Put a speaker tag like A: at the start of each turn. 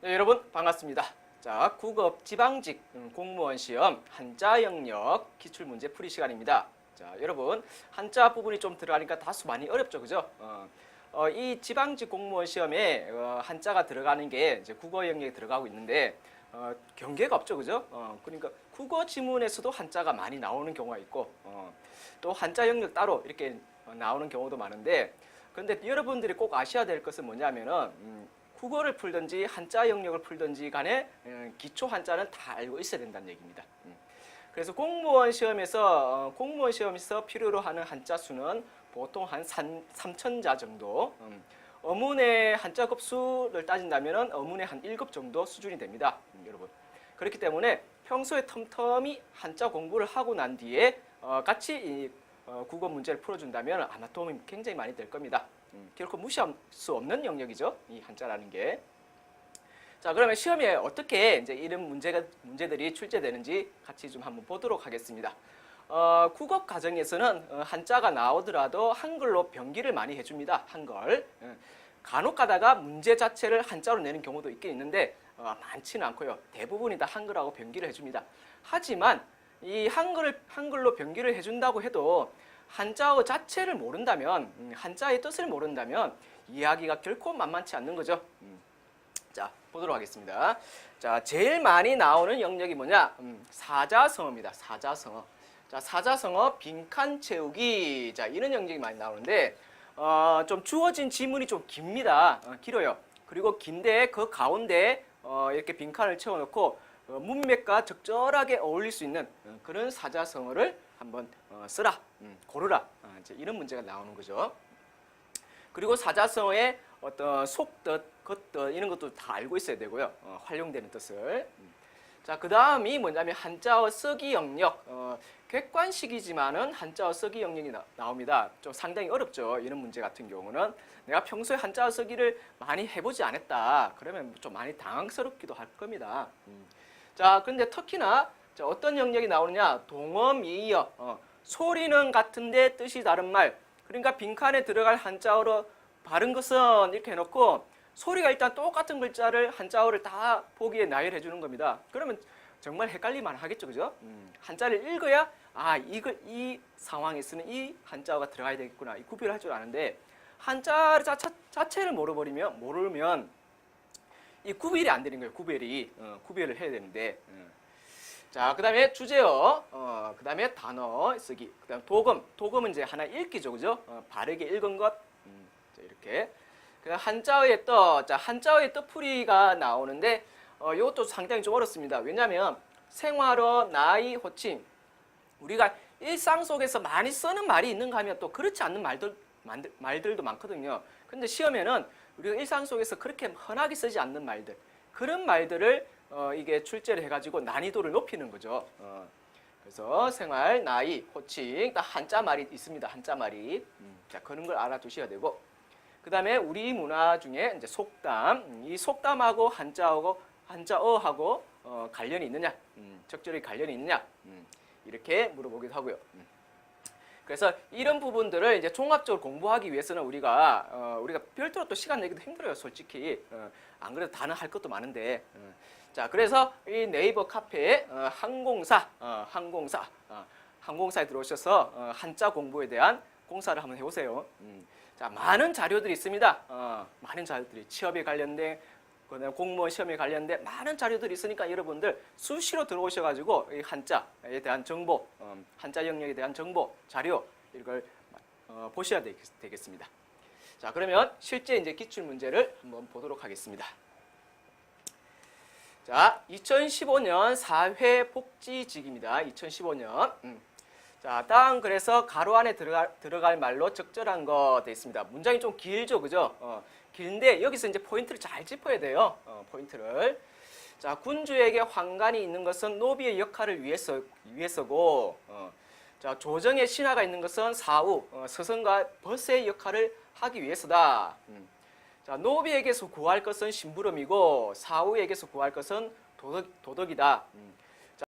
A: 네, 여러분 반갑습니다. 자, 국업 지방직 음, 공무원 시험 한자 영역 기출 문제 풀이 시간입니다. 자, 여러분 한자 부분이 좀 들어가니까 다소 많이 어렵죠, 그죠? 어, 어, 이 지방직 공무원 시험에 어, 한자가 들어가는 게 이제 국어 영역에 들어가고 있는데 어, 경계가 없죠, 그죠? 어, 그러니까 국어 지문에서도 한자가 많이 나오는 경우가 있고 어, 또 한자 영역 따로 이렇게 어, 나오는 경우도 많은데 그런데 여러분들이 꼭 아셔야 될 것은 뭐냐면은 음, 국어를 풀든지 한자 영역을 풀든지 간에 어, 기초 한자는 다 알고 있어야 된다는 얘기입니다. 음. 그래서 공무원 시험에서 어, 공무원 시험에서 필요로 하는 한자 수는 보통 한 3천자 정도. 음. 어문의 한자 급수를 따진다면 어문의 한 1급 정도 수준이 됩니다. 음, 여러분. 그렇기 때문에 평소에 텀텀이 한자 공부를 하고 난 뒤에 어, 같이 이 어, 국어 문제를 풀어준다면 아마 도움이 굉장히 많이 될 겁니다. 음, 결코 무시할 수 없는 영역이죠. 이 한자라는 게. 자, 그러면 시험에 어떻게 이제 이런 문제가 문제들이 출제되는지 같이 좀 한번 보도록 하겠습니다. 어, 국어 과정에서는 어, 한자가 나오더라도 한글로 병기를 많이 해줍니다. 한글. 예. 간혹 가다가 문제 자체를 한자로 내는 경우도 있긴 있는데 어, 많지는 않고요. 대부분이 다 한글하고 병기를 해줍니다. 하지만 이 한글을 한글로 병기를 해준다고 해도 한자어 자체를 모른다면 음, 한자의 뜻을 모른다면 이해하기가 결코 만만치 않는 거죠. 음. 자 보도록 하겠습니다. 자 제일 많이 나오는 영역이 뭐냐? 음, 사자성어입니다. 사자성어. 자 사자성어 빈칸 채우기. 자 이런 영역이 많이 나오는데 어, 좀 주어진 지문이 좀 깁니다. 어, 길어요. 그리고 긴데 그 가운데 어, 이렇게 빈칸을 채워놓고 어, 문맥과 적절하게 어울릴 수 있는 어, 그런 사자성어를 한번 어, 쓰라, 음, 고르라. 어, 이제 이런 문제가 나오는 거죠. 그리고 사자성어의 어떤 속뜻, 겉뜻 이런 것도 다 알고 있어야 되고요. 어, 활용되는 뜻을. 음. 자, 그 다음이 뭐냐면 한자어 쓰기 영역. 어, 객관식이지만은 한자어 쓰기 영역이 나, 옵니다 좀 상당히 어렵죠. 이런 문제 같은 경우는 내가 평소에 한자어 쓰기를 많이 해보지 않았다. 그러면 좀 많이 당황스럽기도 할 겁니다. 음. 자, 근데 특히나 자, 어떤 영역이 나오느냐? 동어, 미어. 어, 소리는 같은데 뜻이 다른 말. 그러니까 빈칸에 들어갈 한자어로 바른 것은 이렇게 해놓고 소리가 일단 똑같은 글자를 한자어를 다 보기에 나열해 주는 겁니다. 그러면 정말 헷갈리만 하겠죠, 그죠? 음, 한자를 읽어야 아 이걸 이 상황에 쓰는 이 한자어가 들어가야 되겠구나 이 구별을 할줄 아는데 한자 자, 자, 자 체를 모르버리면 모르면 이 구별이 안 되는 거예요. 구별이 어, 구별을 해야 되는데. 음. 자, 그다음에 주제어, 어, 그다음에 단어 쓰기, 그다음 도금, 도금은 이제 하나 읽기죠, 그죠? 어, 바르게 읽은 것, 음, 자, 이렇게. 그 한자어의 뜻, 자, 한자어의 뜻풀이가 나오는데, 어, 이것도 상당히 좀 어렵습니다. 왜냐하면 생활어, 나이, 호칭, 우리가 일상 속에서 많이 쓰는 말이 있는가 하면 또 그렇지 않는 말들, 말들 말들도 많거든요. 근데 시험에는 우리가 일상 속에서 그렇게 흔하게 쓰지 않는 말들, 그런 말들을 어, 이게 출제를 해가지고 난이도를 높이는 거죠. 어, 그래서 생활, 나이, 호칭, 딱 한자 말이 있습니다. 한자 말이. 음, 자, 그런 걸 알아두셔야 되고. 그 다음에 우리 문화 중에 이제 속담, 음, 이 속담하고 한자하고 한자어하고 어, 관련이 있느냐, 음, 적절히 관련이 있느냐, 음, 이렇게 물어보기도 하고요. 음. 그래서 이런 부분들을 이제 종합적으로 공부하기 위해서는 우리가 어, 우리가 별도로 또 시간 내기도 힘들어요, 솔직히. 어, 안 그래도 다는 할 것도 많은데. 어. 자, 그래서 이 네이버 카페에 어, 항공사, 어, 항공사, 어, 항공사에 들어오셔서 어, 한자 공부에 대한 공사를 한번 해보세요. 음. 자, 많은 자료들이 있습니다. 어, 많은 자료들이 취업에 관련된 그다음에 공무원 시험에 관련된 많은 자료들이 있으니까 여러분들 수시로 들어오셔가지고 이 한자에 대한 정보, 음, 한자 영역에 대한 정보, 자료 이걸 어, 보셔야 되겠, 되겠습니다. 자, 그러면 실제 이제 기출 문제를 한번 보도록 하겠습니다. 자, 2015년 사회복지직입니다. 2015년. 음. 자, 다음 그래서 가로 안에 들어갈, 들어갈 말로 적절한 거돼 있습니다. 문장이 좀 길죠, 그죠? 어, 길인데 여기서 이제 포인트를 잘 짚어야 돼요. 어, 포인트를. 자, 군주에게 황관이 있는 것은 노비의 역할을 위해서 위해서고, 어, 자, 조정의 신하가 있는 것은 사우, 어, 서성과 벗의 역할을 하기 위해서다. 음. 자, 노비에게서 구할 것은 심부름이고 사우에게서 구할 것은 도덕, 도덕이다. 음.